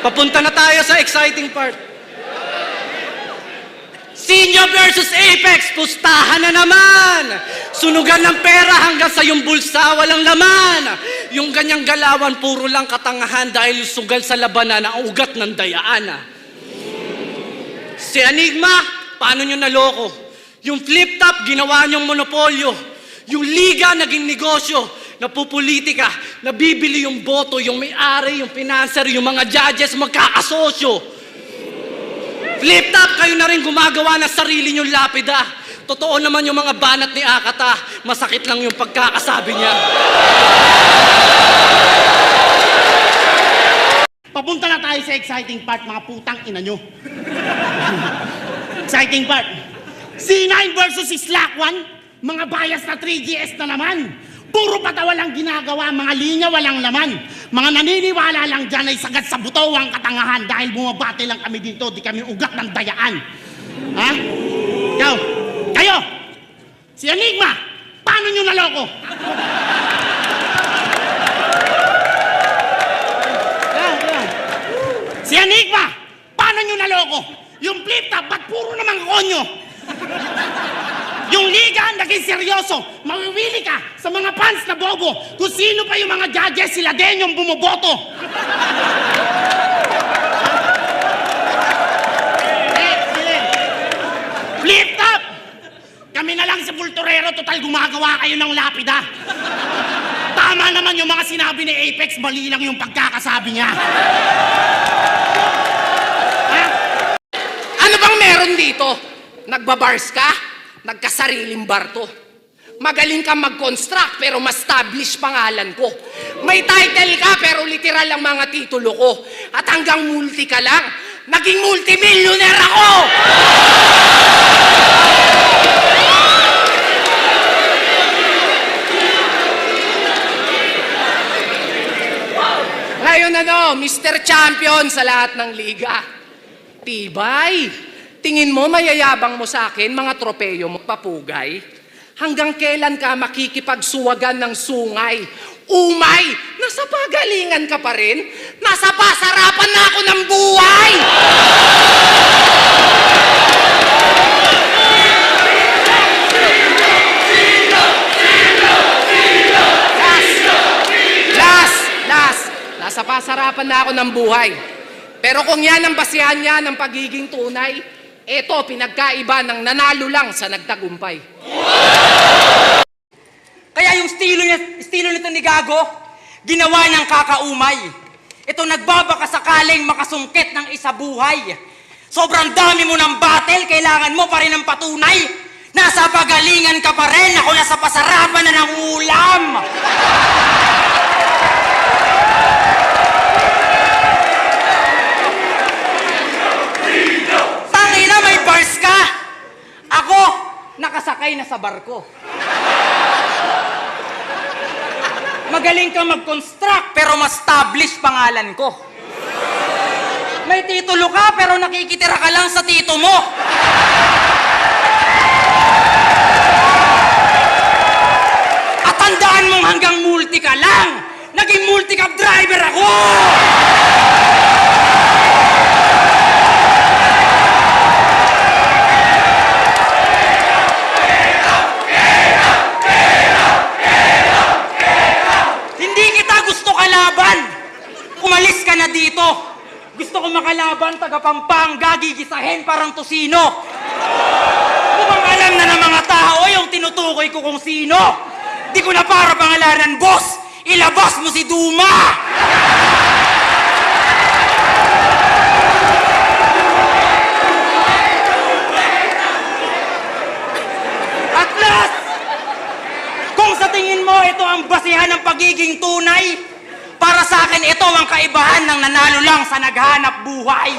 Papunta na tayo sa exciting part. Senior versus Apex, pustahan na naman! Sunugan ng pera hanggang sa yung bulsa, walang laman! Yung ganyang galawan, puro lang katangahan dahil sugal sa labanan ang ugat ng dayaan. Si Enigma, paano nyo naloko? Yung flip top, ginawa nyong monopolyo. Yung liga, naging negosyo. Napupolitika, nabibili yung boto, yung may-ari, yung financer, yung mga judges, magkakasosyo. Flip top, kayo na rin gumagawa ng sarili nyong lapida. Totoo naman yung mga banat ni Akata. Masakit lang yung pagkakasabi niya. Papunta na tayo sa exciting part, mga putang ina nyo. exciting part. C9 versus Slack 1, mga bias na 3GS na naman. Puro patawa lang ginagawa, mga linya walang laman. Mga naniniwala lang dyan ay sagat sa buto ang katangahan dahil bumabati lang kami dito, di kami ugat ng dayaan. Ha? Ikaw, kayo, si Enigma, paano nyo naloko? Si Enigma, paano nyo naloko? Yung flip top, ba't puro naman konyo? Yung liga, naging seryoso. Mawiwili ka sa mga fans na bobo. Kung sino pa yung mga judges, sila din yung bumoboto. Eh. Flip top! Kami na lang si Pulturero, total gumagawa kayo ng lapida. Tama naman yung mga sinabi ni Apex, mali lang yung pagkakasabi niya. Ha? Ano bang meron dito? Nagbabars ka? Nagkasariling bar to. Magaling ka mag-construct pero ma-establish pangalan ko. May title ka pero literal ang mga titulo ko. At hanggang multi ka lang, naging multimillionaire ako! Ngayon ano, Mr. Champion sa lahat ng liga. Tibay! Tingin mo mayayabang mo sa akin mga tropeyo mo papugay? Hanggang kailan ka makikipagsuwagan ng sungay? Umay! Nasa pagalingan ka pa rin? Nasa pasarapan na ako ng buhay! Nasa pasarapan na ako ng buhay. Pero kung yan ang basihan niya ng pagiging tunay, ito pinagkaiba ng nanalo lang sa nagtagumpay. Kaya yung estilo, niya, estilo nito ni Gago, ginawa niyang kakaumay. Ito nagbabaka sakaling makasungkit ng isa buhay. Sobrang dami mo ng battle, kailangan mo pa rin ng patunay. Nasa pagalingan ka pa rin, ako nasa pasarapan nakasakay na sa barko. Magaling ka mag-construct pero ma-establish pangalan ko. May titulo ka pero nakikitira ka lang sa tito mo. At tandaan mong hanggang multi ka lang. Naging multi-cab driver ako! Hindi kita gusto kalaban. Umalis ka na dito. Gusto ko makalaban, taga Pampanga, gigisahin parang tosino. Mukhang alam na ng mga tao yung tinutukoy ko kung sino. Di ko na para pangalanan, boss. Ilabas mo si Duma! At last, kung sa tingin mo ito ang basihan ng pagiging tunay, para sa akin ito ang kaibahan ng nanalo lang sa naghanap buhay.